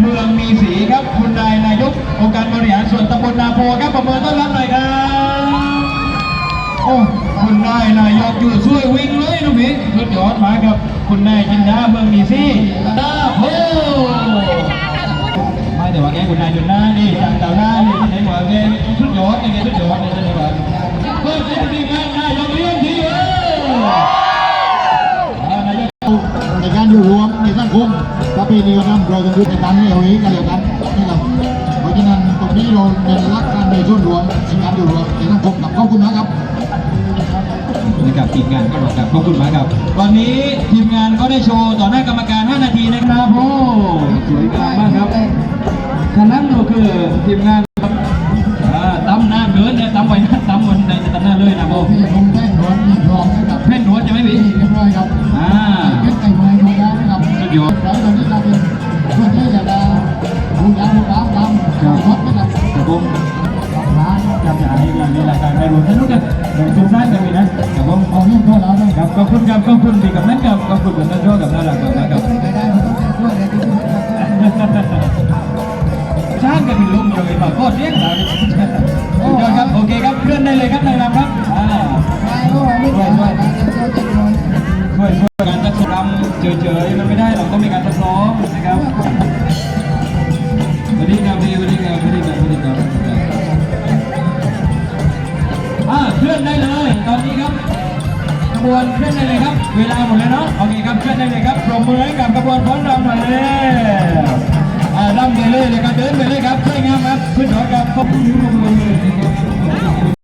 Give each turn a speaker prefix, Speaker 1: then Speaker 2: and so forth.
Speaker 1: เมืองมีสีครับ คุณนายนายกองค์การบริหารส่วนตำบลนาโพครับประเมินต้อนรับหน่อยครับ โอ้คุณนายนายกอยู่ช่วยวิ่งเลยน้องพี่สุดยอดมากครับ คุณนายจินดาเมืองมีสีนาโพไม่แต่ว่าแกคุณนายจุนหน้านี่จากดาวหน้านี่ในหัวแกสุดยอดแกสุดยอดเลย
Speaker 2: ประเพณีวัฒนธรรมเราต้องยึดในการให้เอาไว้กันเดียวกันนี่ครับเพราะฉะนั้นตรงนี้เราเน้นรักการในส่วนรวมในการอยู่รวมในสังคมกับขอบคุณนะครับ
Speaker 1: นะครับทีมงานก็บอกครับขอบคุณมากครับ วันนี้ทีมงานก็ได้โชว์ต่อหน้ากรรมการ 5 นาทีนะครับโอ้สวยงามมากครับขณะนั้นก็คือทีมงานครับตั้มหน้าเดินเนี่ยตั้มไว้หน้าตั้มบนในตั้มหน้าเลยนะโบ ขอบคุณครับขอบคุณพี่กับนั่นครับขอบคุณกับท่านโชคกับน่ารักมากครับ
Speaker 3: ไม่ได้เราต้องแก้ตัวเลยที่สุดนะครั
Speaker 1: บช่างกันเป็นลมเลยมาก็เรียกเรา ได้เรากต้มีการทดลองนะครับสวัสดีครับพี่สวัสดีครับสวัสดีครับวัสดีครับอ่าเคลื่อนได้เลยตอนนี้ครับกขบวนเคลื่อนได้เลยครับ เวลาหมดแล้วเนาะโอเคครับเคลื่อนได้เลยครับปรบมือให้กับกขบวนพ้นรำหน่อยเลยอ่าร่ำไปเลยเลยครับเดินไปเลยครับสวยงามครับขึ้นรถครับขอบคุณทุกคนลย